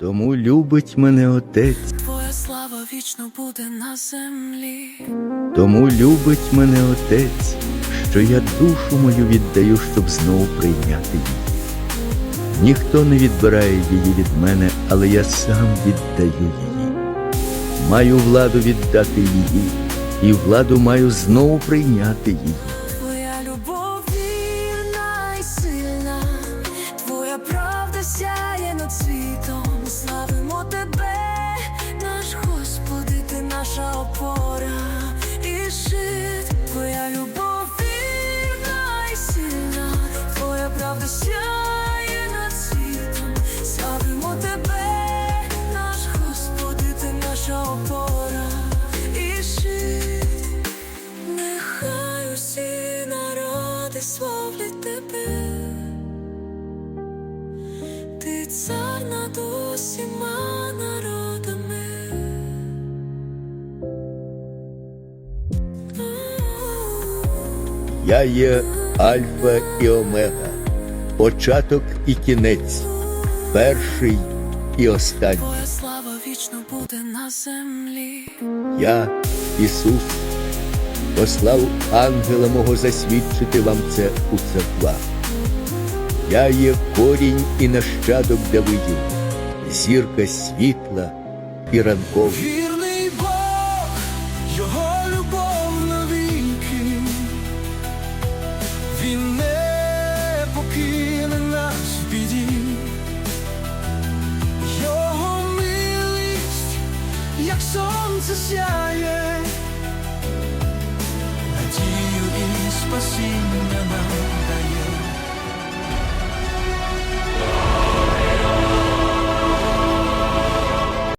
Тому любить мене Отець, Твоя слава вічно буде на землі. тому любить мене Отець, що я душу мою віддаю, щоб знову прийняти її. Ніхто не відбирає її від мене, але я сам віддаю її. Маю владу віддати її, і владу маю знову прийняти її. Опора Я є Альфа і Омега, початок і кінець, перший і останній. Твоя слава вічно буде на землі. Я, Ісус, послав ангела мого засвідчити вам це у церквах. Я є корінь і нащадок Давидів, зірка світла і ранкова. Він не покине нас в біді, його милість, як сонце сяє,